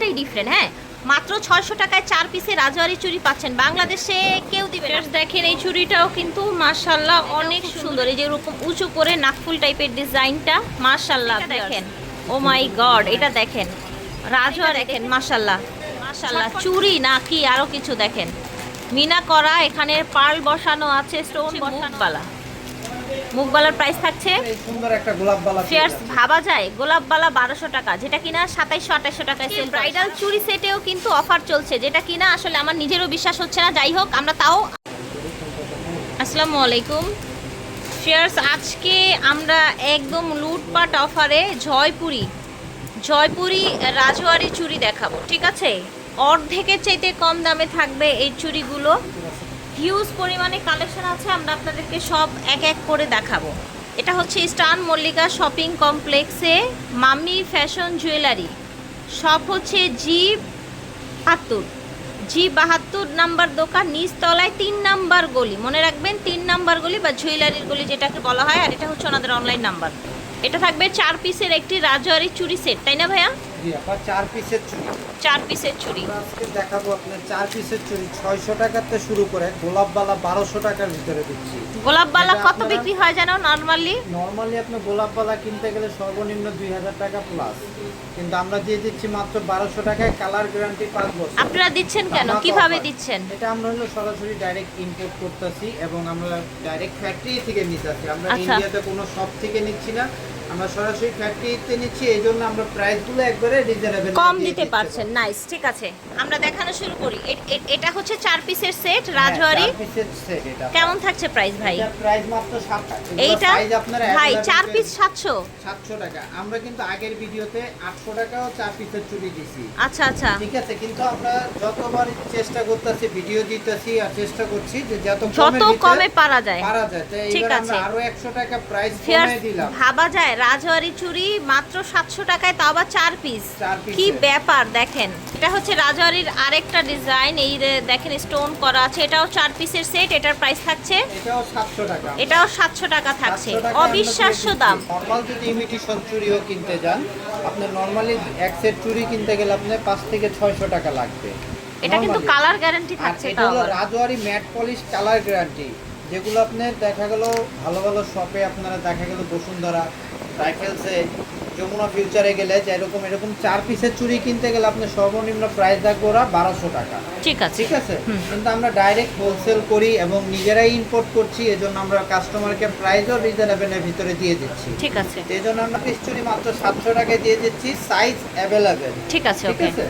কালারটাই ডিফারেন্ট হ্যাঁ? মাত্র ছয়শো টাকায় চার পিসে রাজওয়ারি চুড়ি পাচ্ছেন। বাংলাদেশে কেউ দিবে দেখেন এই চুড়িটাও কিন্তু মার্শাল্লাহ অনেক সুন্দর। এই যে এরকম উঁচু করে নাকফুল টাইপের ডিজাইনটা মার্শাল্লাহ দেখেন। ও মাই গড এটা দেখেন। রাজওয়া দেখেন মাশাল্লাহ মাশাল্লাহ চুড়ি নাকি আরও কিছু দেখেন। মিনা করা এখানে পার্ল বসানো আছে স্টোন বসানোবালা মুখবালার প্রাইস থাকছে। সুন্দর একটা গোলাপ বালা ফেয়ার্স ভাবা যায় গোলাপবালা বারোশো টাকা। যেটা কিনা সাতাইশশো আঠাইশশো টাকায় সেল ব্রাইডাল চুরি সেটেও কিন্তু অফার চলছে। যেটা কিনা আসলে আমার নিজেরও বিশ্বাস হচ্ছে না। যাই হোক আমরা তাও আসসালামু আলাইকুম। ফেয়ার্স আজকে আমরা একদম লুটপাট অফারে জয়পুরি জয়পুরি রাজওয়ারি চুরি দেখাবো। ঠিক আছে? অর্ধেকের চাইতে কম দামে থাকবে এই চুড়িগুলো। হিউজ পরিমাণে কালেকশন আছে, আমরা আপনাদেরকে সব এক এক করে দেখাবো। এটা হচ্ছে স্টান মল্লিকা শপিং কমপ্লেক্সে মামি ফ্যাশন জুয়েলারি। শপ হচ্ছে জি বাহাত্তর। জি বাহাত্তর নাম্বার দোকান, নিচতলায় তিন নাম্বার গলি। মনে রাখবেন, তিন নাম্বার গলি বা জুয়েলারির গলি যেটাকে বলা হয়, আর এটা হচ্ছে ওনাদের অনলাইন নাম্বার এটা থাকবে চার পিসের একটি রাজওয়ারি চুরি সেট তাই না ভাইয়া? জি আপা চার পিসের চুড়ি। চার পিসের চুড়ি। আমরা আজকে দেখাবো আপনার চার পিসের চুড়ি ছয়শো টাকাতে শুরু করে গোলাপ বালা বারোশো টাকার ভিতরে দিচ্ছি। গোলাপবালা কত বিক্রি হয় জানো নর্মালি নর্মালি আপনি গোলাপ কিনতে গেলে সর্বনিম্ন দুই হাজার টাকা প্লাস কিন্তু আমরা দিয়ে দিচ্ছি মাত্র বারোশো টাকায় কালার গ্যারান্টি পাঁচ বছর। আপনারা দিচ্ছেন কেন? কীভাবে দিচ্ছেন? এটা আমরা হলো সরাসরি ডাইরেক্ট ইম্পোর্ট করতেছি এবং আমরা ডাইরেক্ট ফ্যাক্টরি থেকে নিতেছি। আমরা আচ্ছা। ইন্ডিয়াতে কোনো শপ থেকে নিচ্ছি না। আমরা সরাসরি ফ্যাক্টরিতে নিচ্ছি এই জন্য আমরা প্রাইসগুলো একবারে রিজনেবল কম দিতে পারছেন। নাইস ঠিক আছে। আমরা দেখানো শুরু করি। এ- এ- এটা হচ্ছে চার পিসের সেট রাজওয়ারি। পিসের সেট এটা। কেমন থাকছে প্রাইস ভাই? প্রাইস মাত্র 7 এইটা ভাই চার পিস সাতশো। 700 টাকা। আমরা কিন্তু আগের ভিডিওতে 800 টাকাও চার পিসের চুড়ি দিছি। আচ্ছা আচ্ছা। ঠিক আছে কিন্তু আমরা যতবার চেষ্টা করতেছি ভিডিও দিতেছি আর চেষ্টা করছি যে যত কমে পারা যায়। পারা যায়। ঠিক আছে। আরও 100 টাকা প্রাইস কমিয়ে দিলাম। ভাবা যায় রাজওয়ারি চুড়ি মাত্র সাতশো টাকায় তাও আবার চার পিস কি ব্যাপার দেখেন। এটা হচ্ছে রাজওয়ারির আরেকটা ডিজাইন এই দেখেন স্টোন করা আছে। এটাও চার পিসের সেট এটার প্রাইস থাকছে এটাও 700 টাকা। এটাও সাতশো টাকা থাকছে। 700 টাকায় আমরা অবিশ্বাস্য দাম। দিচ্ছি। নর্মাল যদি ইমিটেশন চুড়িও কিনতে যান আপনি নর্মালি এক সেট চুড়ি কিনতে গেলে আপনার 5 থেকে 600 টাকা লাগবে। এটা কিন্তু কালার গ্যারান্টি থাকছে এটা হলো Rajwari mat polish colour guarantee যেগুলো আপনার দেখা গেল ভালো ভালো শপে আপনারা দেখা গেল বসুন্ধরা রাইফেলসে যমুনা ফিউচারে গেলে যে এরকম এরকম চার পিসের চুড়ি কিনতে গেলে আপনার সর্বনিম্ন প্রাইস থাকবে ওরা বারোশো টাকা। ঠিক আছে। ঠিক আছে? কিন্তু আমরা ডাইরেক্ট হোলসেল করি এবং নিজেরাই ইম্পোর্ট করছি এজন্য আমরা কাস্টমারকে প্রাইসও রিজনেবলের ভিতরে দিয়ে দিচ্ছি। ঠিক আছে। এই জন্য আমরা পিস চুরি মাত্র সাতশো টাকায় দিয়ে দিচ্ছি সাইজ অ্যাভেলেবেল ঠিক আছে ঠিক ওকে আছে?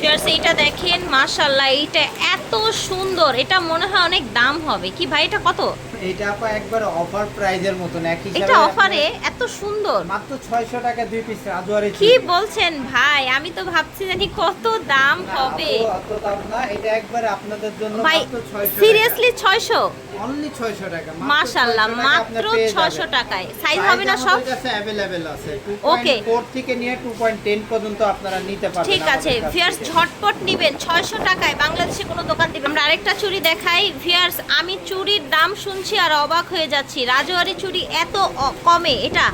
ফিয়ার্স এইটা দেখেন মাশাল্লাহ এইটা এত সুন্দর এটা মনে হয় অনেক দাম হবে। কি ভাই এটা কত? এইটা আপা একবার অফার প্রাইজের মতন এক হিসাবে এটা আপনার- অফারে এত সুন্দর মাত্র ছয়শো টাকা দুই পিস রাজুয়ারি কি বলছেন ভাই আমি তো ভাবছি জানি কত দাম হবে এটা একবার আপনাদের জন্য ভাই মাত্র 600 সিরিয়াসলি ছয়শো অনলি 600 টাকা মাশাল্লাহ মাত্র ছয়শো টাকায় সাইজ হবে না সব কাছে अवेलेबल আছে Okay. 2.4 থেকে নিয়ে 2.10 পর্যন্ত আপনারা নিতে পারবেন ঠিক আছে আমাদের কাছ ভিয়ার্স থেকে। ঝটপট নিবেন ছয়শো টাকায় বাংলাদেশে কোনো দোকান দিবেন আমরা আরেকটা চুড়ি দেখাই ভিয়ার্স আমি চুড়ির দাম শুনছি আর অবাক হয়ে যাচ্ছি। রাজওয়ারি চুড়ি এত কমে এটা?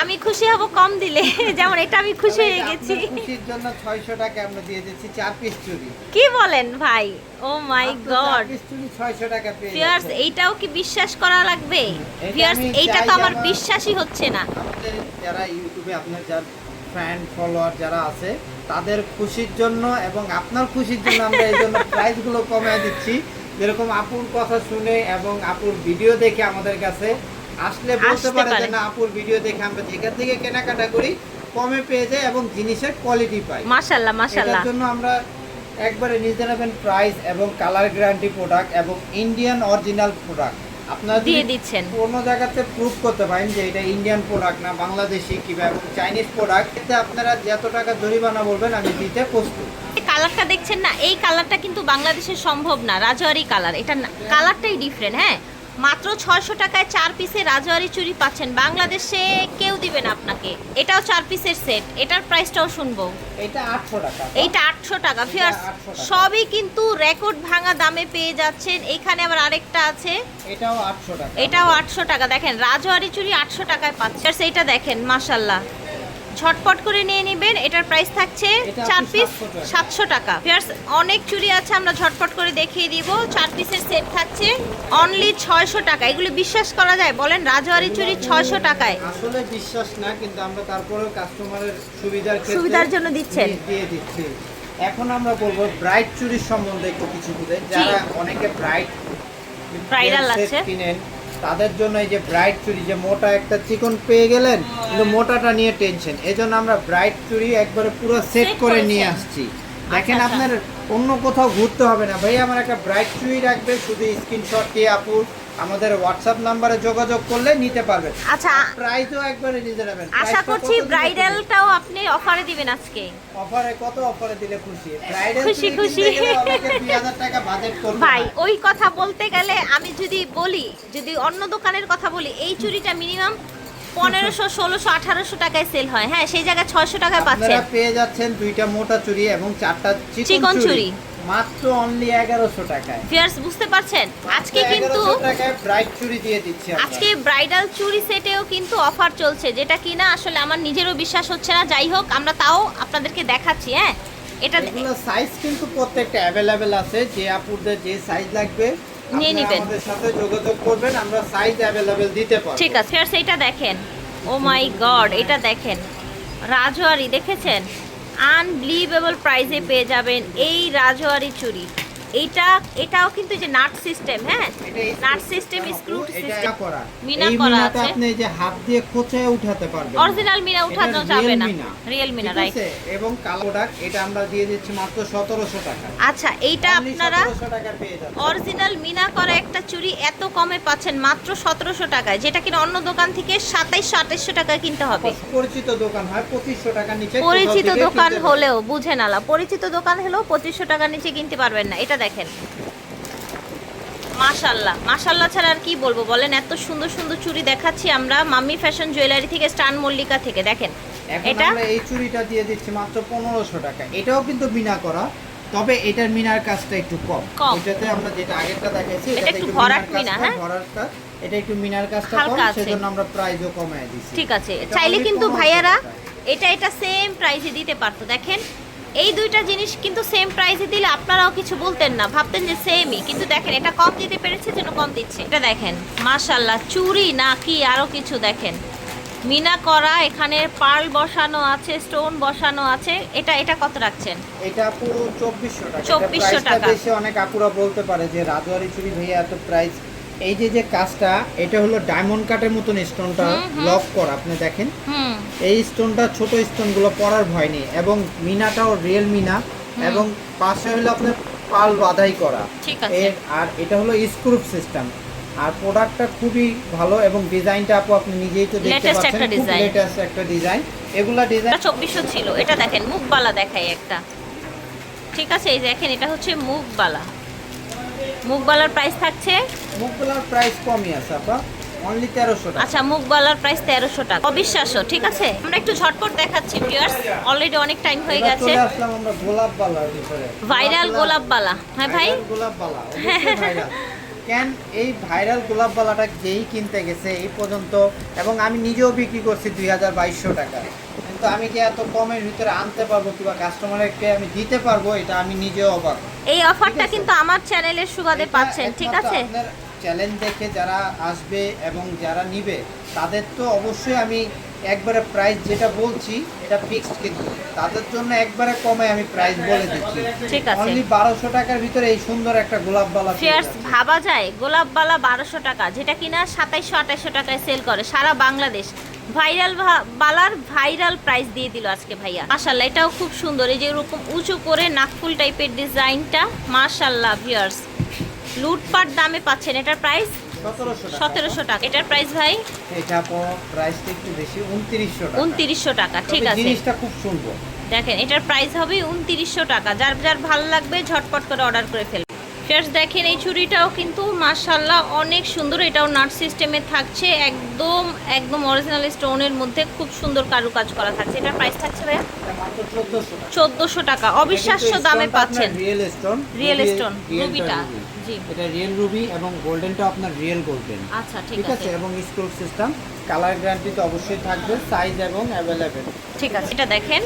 আমি খুশি হব কম দিলে যেমন এটা আমি খুশি হয়ে গেছি। খুশির জন্য 600 টাকা আমরা দিয়ে দিচ্ছি চার পিস চুড়ি কি বলেন ভাই? ও মাই গড পিস চুড়ি 600 টাকা পেয়ে যাচ্ছেন। এইটাও কি বিশ্বাস করা লাগবে? এটা এইটা তো আমার আমার- বিশ্বাসই হচ্ছে না। আমাদের যারা ইউটিউবে আপনার যার ফ্যান ফলোয়ার যারা আছে তাদের খুশির জন্য এবং আপনার খুশির জন্য আমরা এই জন্য প্রাইসগুলো কমিয়ে দিচ্ছি। যেরকম আপুর কথা শুনে এবং আপুর ভিডিও দেখে আমাদের কাছে আসলে বলতে পারে। যে না আপুর ভিডিও দেখে আমরা যেখান থেকে কেনাকাটা করি কমে পেয়ে যাই এবং জিনিসের কোয়ালিটি পাই। মাশাল্লাহ মাশাল্লাহ এটার জন্য আমরা একবারে রিজনেবল প্রাইস এবং কালার গ্যারান্টি প্রোডাক্ট এবং ইন্ডিয়ান অরিজিনাল প্রোডাক্ট আপনারা দিয়ে দিচ্ছেন। কোনো জায়গাতে প্রুভ করতে পারেন যে এটা ইন্ডিয়ান প্রোডাক্ট না বাংলাদেশি কিংবা এবং চাইনিজ প্রোডাক্ট এতে আপনারা যত টাকা জরিমানা বলবেন আমি দিতে প্রস্তুত। কালারটা দেখছেন না এই কালারটা কিন্তু বাংলাদেশে সম্ভব না রাজওয়ারি কালার। এটা কালারটাই ডিফারেন্ট হ্যাঁ? মাত্র ছয়শো টাকায় চার পিসে রাজওয়ারি চুরি পাচ্ছেন। বাংলাদেশে কেউ দিবেন আপনাকে। এটাও চার পিসের সেট এটার প্রাইসটাও শুনব। এটা আটশো টাকা। এইটা আটশো টাকা ফিয়ার্স সবই কিন্তু রেকর্ড ভাঙা দামে পেয়ে যাচ্ছেন। এখানে আবার আরেকটা আছে। এটাও আটশো টাকা। এটাও আটশো টাকা। দেখেন রাজওয়ারি চুড়ি আটশো টাকায় পাচ্ছেন এইটা দেখেন মাসাল্লাহ ঝটপট করে নিয়ে নেবেন। এটার প্রাইস থাকছে চার পিস সাতশো টাকা। অনেক চুড়ি আছে আমরা ঝটপট করে দেখিয়ে দিব। চার পিসের সেট থাকছে অনলি ছয়শো টাকা। এগুলো বিশ্বাস করা যায়? বলেন রাজওয়ারি চুড়ি ছয়শো টাকায়। আসলে বিশ্বাস না কিন্তু আমরা তারপরেও কাস্টমারের সুবিধার সুবিধার জন্য দিচ্ছেন। দিয়ে- দিয়ে দিচ্ছি। এখন আমরা বলব ব্রাইট চুরির সম্বন্ধে একটু কিছু বুঝে যারা অনেকে ব্রাইট Bridal আছে। কিনেন তাদের জন্য এই যে ব্রাইট চুরি যে মোটা একটা চিকন পেয়ে গেলেন কিন্তু মোটাটা নিয়ে টেনশন। এজন্য আমরা ব্রাইট চুরি একবারে পুরো সেট করে নিয়ে আসছি। দেখেন আচ্ছা। আপনার অন্য কোথাও ঘুরতে হবে না। ভাই আমার একটা ব্রাইট চুরি রাখবে শুধু স্ক্রিনশট দিয়ে আপু। আমাদের হোয়াটসঅ্যাপ নাম্বারে যোগাযোগ করলে নিতে পারবেন। আচ্ছা প্রাইসও একবারে রিজনেবল আশা করছি ব্রাইডালটাও আপনি অফারে দিবেন আজকে। অফারে কত অফারে দিলে খুশি? ব্রাইডাল খুশি, খুশি। 2000 টাকা বাজেট করবে ভাই ওই কথা বলতে গেলে আমি যদি বলি যদি অন্য দোকানের কথা বলি এই চুড়িটা মিনিমাম পনেরোশো ষোলোশো আঠারোশো টাকায় সেল হয়। হ্যাঁ সেই জায়গায় ছয়শো টাকায় পাচ্ছেন। পেয়ে যাচ্ছেন দুইটা মোটা চুরি এবং চারটা চিকন। চুড়ি। মাত্র অনলি এগারোশো টাকায়। ভিউয়ার্স বুঝতে পারছেন? আজকে কিন্তু 1100 টাকায় ব্রাইট চুড়ি দিয়ে দিচ্ছি আজকে ব্রাইডাল চুড়ি সেটেও কিন্তু অফার চলছে যেটা কিনা আসলে আমার নিজেরও বিশ্বাস হচ্ছে না। যাই হোক আমরা তাও আপনাদেরকে দেখাচ্ছি হ্যাঁ? এটা সাইজ কিন্তু প্রত্যেকটা অ্যাভেলেবেল আছে যে আপুদের যে সাইজ লাগবে নিয়ে নিবেন। আমাদের সাথে যোগাযোগ করবেন আমরা সাইজ অ্যাভেলেবেল দিতে পারব। ঠিক আছে ফেয়ার্স এটা দেখেন। ও মাই গড এটা দেখেন। রাজওয়ারি দেখেছেন? আনবিলিভেবল প্রাইসে পেয়ে যাবেন এই রাজওয়ারি চুড়ি। এইটা এটাও কিন্তু যে নাট সিস্টেম হ্যাঁ? নাট সিস্টেম স্ক্রু সিস্টেম করা। মিনা করা আছে। আপনি যে হাত দিয়ে খোঁচায় উঠাতে পারবেন। অরিজিনাল মিনা উঠানো যাবে না। রিয়েল মিনা রাইট? এবং কালো ডাক এটা আমরা দিয়ে দিচ্ছি মাত্র সতেরোশো টাকা। আচ্ছা এইটা আপনারা 1700 টাকা পেয়ে যাচ্ছেন। অরিজিনাল মিনা করা একটা চুড়ি এত কমে পাচ্ছেন মাত্র সতেরোশো টাকায় যেটা কিনা অন্য দোকান থেকে সাতাইশশো আঠাইশশো টাকায় কিনতে হবে। পরিচিত দোকান হয় পঁচিশশো টাকা নিচে পরিচিত দোকান হলেও বুঝে নালা পরিচিত দোকান হলেও পঁচিশশো টাকার নিচে কিনতে পারবেন না এটা দেখেন। মাশাল্লাহ মাশাল্লাহ ছাড়া আর কি বলব? বলেন এত সুন্দর সুন্দর চুড়ি দেখাচ্ছি আমরা মাম্মি ফ্যাশন জুয়েলারি থেকে স্টান মল্লিকা থেকে দেখেন। এটা এই চুড়িটা দিয়ে দিচ্ছি মাত্র পনেরোশো টাকা এটাও কিন্তু মিনা করা তবে এটার মিনার কাজটা একটু কম। এটাতে আমরা যেটা আগেরটা দেখাইছি এটা একটু ভরাট মিনা, হ্যাঁ? ভরাটটা এটা একটু মিনার কাজটা কম সেজন্য আমরা প্রাইসও কমায় দিছি ঠিক আছে। চাইলে কিন্তু ভাইয়ারা এটা এটা সেম প্রাইসে দিতে পারতো দেখেন। এই দুইটা জিনিস কিন্তু সেম প্রাইসে দিলে আপনারাও কিছু বলতেন না। ভাবতেন যে সেমই কিন্তু দেখেন এটা কম দিতে পেরেছে যেন কম দিচ্ছে। এটা দেখেন মাশাল্লাহ চুরি না কি আরও কিছু দেখেন। মিনা করা এখানে পার্ল বসানো আছে স্টোন বসানো আছে। এটা এটা কত রাখছেন? এটা পুরো চব্বিশশো টাকা। 2400 এটা price টা টাকা। অনেক আপুরা বলতে পারে যে রাজওয়ারি চুরি ভাইয়া এত প্রাইস এই যে যে কাজটা এটা হলো ডায়মন্ড কাটের মতন স্টোনটা। লক করা আপনি দেখেন। এই স্টোনটা ছোট স্টোনগুলো পরার ভয় নেই এবং মিনাটাও রিয়েল মিনা এবং পাশে হলো আপনার পাল বাধাই করা। এর আর এটা হলো স্ক্রুপ সিস্টেম আর প্রোডাক্টটা খুবই ভালো এবং ডিজাইনটা আপু আপনি নিজেই তো দেখতে পাচ্ছেন একটা খুব লেটেস্ট একটা ডিজাইন এগুলা ডিজাইন এটা চব্বিশশো ছিল এটা দেখেন মুখবালা দেখাই একটা। ঠিক আছে এই দেখেন এটা হচ্ছে মুখবালা। মুখবালার প্রাইস থাকছে? মুগবালার প্রাইস কমই আছে আপা। অনলি তেরোশো টাকা। আচ্ছা মুগবালার প্রাইস তেরোশো টাকা। অবিশ্বাস্য ঠিক আছে? আমরা একটু ঝটপট দেখাচ্ছি ভিউয়ার্স অলরেডি অনেক টাইম হয়ে গেছে। চলে আসলাম আমরা গোলাপ বালার ভিতরে। ভাইরাল গোলাপ বালা হ্যাঁ ভাই? ভাইরাল গোলাপ বালা ভাইরাল কেন এই ভাইরাল গোলাপ বালাটা যেই কিনতে গেছে এই পর্যন্ত এবং আমি নিজেও বিক্রি করছি দুই হাজার বাইশশো টাকা কিন্তু আমি কি এত কমের ভিতরে আনতে পারব কিংবা কাস্টমারকে আমি দিতে পারব এটা আমি নিজেও অবাক। এই অফারটা কিন্তু আমার চ্যানেলের সুবাদে পাচ্ছেন ঠিক আছে? চ্যালেঞ্জ দেখে যারা আসবে এবং যারা নিবে তাদের তো অবশ্যই আমি একবারে প্রাইস যেটা বলছি এটা ফিক্সড কিন্তু। তাদের জন্য একবারে কমে আমি প্রাইস বলে দিচ্ছি। ঠিক আছে। অনলি বারোশো টাকার ভিতরে এই সুন্দর একটা গোলাপ বালা ফেয়ার্স ভাবা যায় গোলাপ বালা বারোশো টাকা যেটা কিনা সাতাইশশো আঠাইশশো টাকায় সেল করে সারা বাংলাদেশ। ভাইরাল বালার ভাইরাল প্রাইস দিয়ে দিল আজকে ভাইয়া। মাশাল্লাহ এটাও খুব সুন্দর। এই যে এরকম উঁচু করে নাকফুল টাইপের ডিজাইনটা মাশাল্লাহ ভিউয়ার্স লুটপাট দামে পাচ্ছেন এটার প্রাইস সতেরোশো টাকা। এটার প্রাইস ভাই? এটা প্রাইসটা একটু বেশি উনত্রিশশো টাকা। উনত্রিশশো টাকা ঠিক আছে। জিনিসটা খুব সুন্দর। দেখেন এটার প্রাইস হবে উনত্রিশশো টাকা। যার যার ভালো লাগবে ঝটপট করে অর্ডার করে ফেলবে। ফ্রেন্ডস দেখেন এই চুড়িটাও কিন্তু মাশাল্লাহ অনেক সুন্দর। এটাও নাট সিস্টেমে থাকছে একদম একদম অরিজিনাল স্টোনের মধ্যে খুব সুন্দর কারুকাজ করা থাকছে। এটার প্রাইস থাকছে ভাইয়া? চোদ্দশো টাকা। অবিশ্বাস্য দামে পাচ্ছেন। রিয়েল স্টোন রিয়েল স্টোন রুবিটা জি। এটা রিয়েল রুবি এবং গোল্ডেনটা আপনার রিয়েল গোল্ডেন আচ্ছা ঠিক আছে? এবং সিস্টেম কালার গ্যারান্টি তো অবশ্যই থাকবে সাইজ এবং অ্যাভেলেবেল ঠিক আছে। এটা দেখেন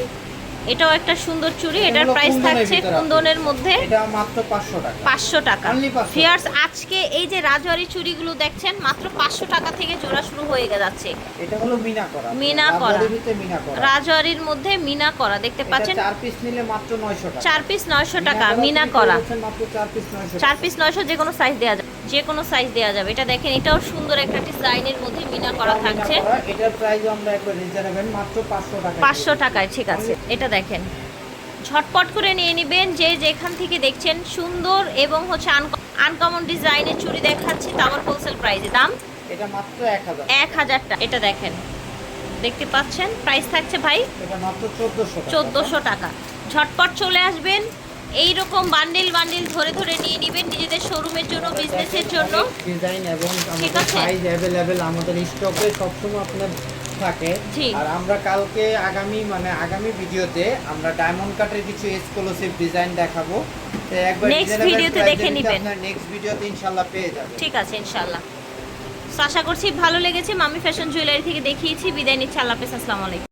এটাও একটা সুন্দর চুড়ি এটার প্রাইস থাকছে কুন্দনের মধ্যে এটা মাত্র পাঁচশো টাকা। পাঁচশো টাকা। Only 500 ফিয়ার্স আজকে এই যে রাজবাড়ি চুড়িগুলো দেখছেন মাত্র পাঁচশো টাকা থেকে জোড়া শুরু হয়ে যাচ্ছে। এটা হলো মিনা করা। মিনা করা। রাজবাড়ির মধ্যে মিনা করা দেখতে পাচ্ছেন? চার পিস নিলে মাত্র 900 টাকা। চার পিস নয়শো টাকা মিনা করা মাত্র চার পিস 900 চার পিস নয়শো যে কোনো সাইজ দেওয়া যাবে যে কোনো সাইজ দেওয়া যাবে। এটা দেখেন এটাও সুন্দর একটা ডিজাইনের মধ্যে মিনা করা থাকছে। এটার প্রাইস আমরা একবার রিজার্ভেন মাত্র 500 টাকা পাঁচশো টাকায় ঠিক আছে। এটা দেখেন। ঝটপট করে নিয়ে নেবেন যে যেখান থেকে দেখছেন সুন্দর এবং হচ্ছে আনকমন ডিজাইনের চুড়ি দেখাচ্ছি তারপর হোলসেল প্রাইসে দাম? এটা মাত্র 1000 এক হাজার টাকা এটা দেখেন। দেখতে পাচ্ছেন? প্রাইস থাকছে ভাই এটা মাত্র 1400 টাকা। চোদ্দোশো টাকা। ঝটপট চলে আসবেন। এই রকম বান্ডিল বান্ডিল ধরে ধরে নিয়ে নেবেন নিজেদের শোরুমের জন্য বিজনেসের জন্য ডিজাইন এবং ঠিক আমাদের আছে। সাইজ अवेलेबल আমাদের স্টকে সবসময় আপনার থাকে জি। আর আমরা কালকে আগামী মানে আগামী ভিডিওতে আমরা ডায়মন্ড কাটের কিছু এক্সক্লুসিভ ডিজাইন দেখাবো তো একবার Next reasonable ভিডিওতে price এ দেখে নিতে নিবেন। আপনার নেক্সট ভিডিওতে ইনশাআল্লাহ পেয়ে যাবেন ঠিক আছে ইনশাল্লাহ তো আশা করছি ভালো লেগেছে মামি ফ্যাশন জুয়েলারি থেকে দেখিয়েছি বিদায় নিচ্ছি আল্লাহ হাফেজ আসসালামু আলাইকুম